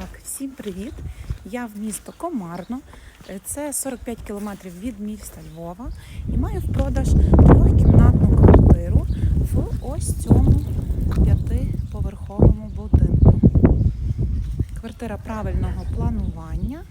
Так, всім привіт! Я в місто Комарно. Е, Це 45 кілометрів від міста Львова. І маю в продаж трьохкімнатну квартиру в ось цьому п'ятиповерховому будинку. Квартира правильного планування.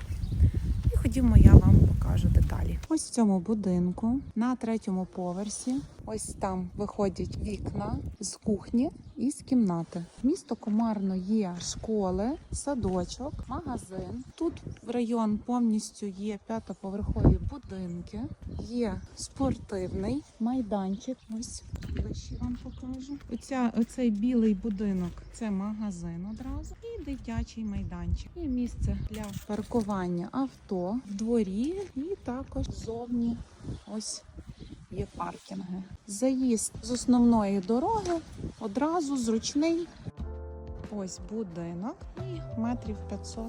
І ходімо, я вам покажу деталі. Ось в цьому будинку на третьому поверсі. Ось там виходять вікна з кухні і з кімнати. Місто Комарно є школи, садочок, магазин. Тут район повністю є п'ятоповерхові будинки, є спортивний майданчик. Ось ближче вам покажу. Оця, оцей білий будинок це магазин одразу і дитячий майданчик. І місце для паркування авто в дворі, і також зовні ось є паркінги. Заїзд з основної дороги одразу зручний. Ось будинок і метрів 500,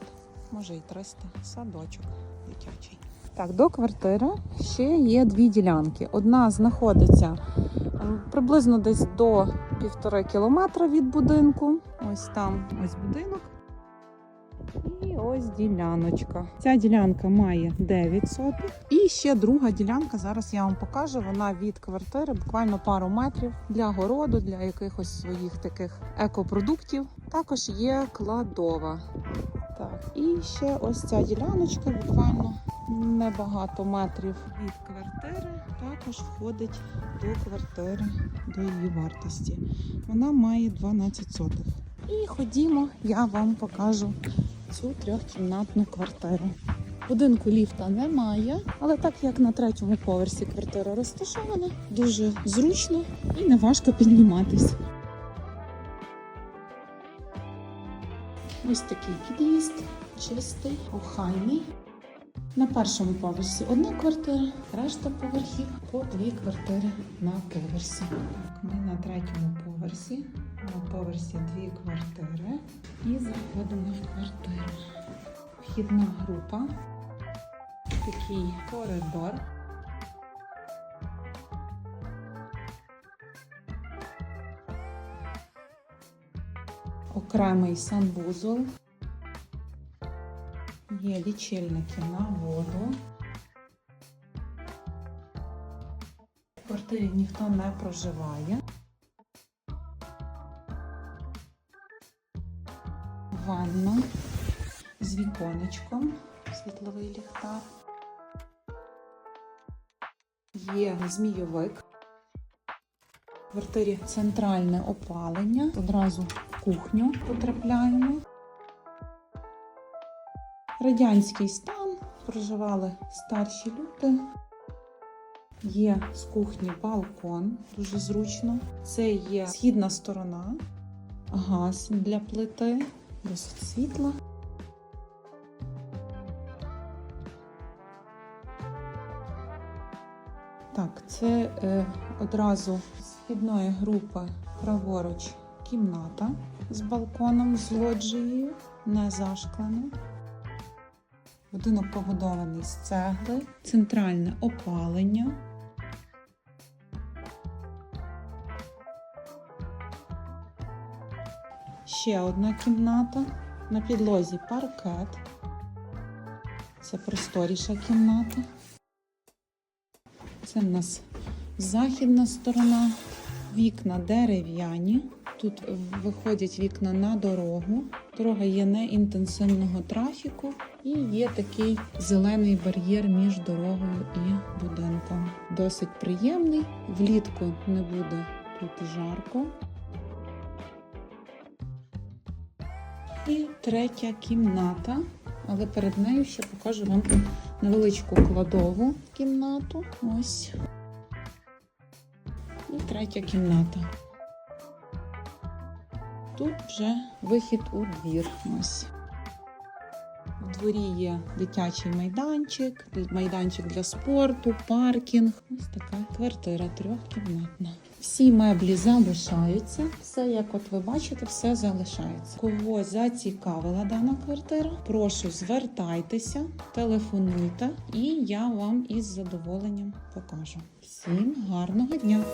може і 300 садочок дитячий. Так, до квартири ще є дві ділянки. Одна знаходиться приблизно десь до півтори кілометра від будинку. Ось там ось будинок. Ось діляночка. Ця ділянка має 9 сотих. І ще друга ділянка. Зараз я вам покажу. Вона від квартири буквально пару метрів для городу, для якихось своїх таких екопродуктів. Також є кладова. Так, і ще ось ця діляночка, буквально небагато метрів від квартири. Також входить до квартири, до її вартості. Вона має 12 сотих. І ходімо, я вам покажу цю трьохкімнатну квартиру. Будинку ліфта немає, але так як на третьому поверсі квартира розташована, дуже зручно і не важко підніматись. Ось такий під'їзд, чистий, охайний. На першому поверсі одна квартира, решта поверхів по дві квартири на поверсі. Ми на третьому поверсі. Поверсі дві квартири. І заходимо в квартиру. Вхідна група. Такий коридор. Окремий санвузол. Є лічильники на воду. В квартирі ніхто не проживає. Ванна з віконечком, світловий ліхтар. Є змійовик. В квартирі центральне опалення. Одразу в кухню потрапляємо. Радянський стан, проживали старші люди. Є з кухні балкон, дуже зручно. Це є східна сторона, газ для плити, досить світла. Так, це е, одразу з вхідної групи праворуч кімната з балконом, з лоджією, не зашклена. Будинок побудований з цегли, центральне опалення. Ще одна кімната. На підлозі паркет. Це просторіша кімната. Це в нас західна сторона. Вікна дерев'яні. Тут виходять вікна на дорогу. Дорога є не інтенсивного трафіку і є такий зелений бар'єр між дорогою і будинком. Досить приємний. Влітку не буде тут жарко. І третя кімната. Але перед нею ще покажу вам невеличку кладову кімнату. Ось. І третя кімната. Тут вже вихід у двір. Ось. Дворі є дитячий майданчик, майданчик для спорту, паркінг. Ось така квартира трьохкімнатна. Всі меблі залишаються. Все, як от ви бачите, все залишається. Кого зацікавила дана квартира, прошу звертайтеся, телефонуйте, і я вам із задоволенням покажу. Всім гарного дня!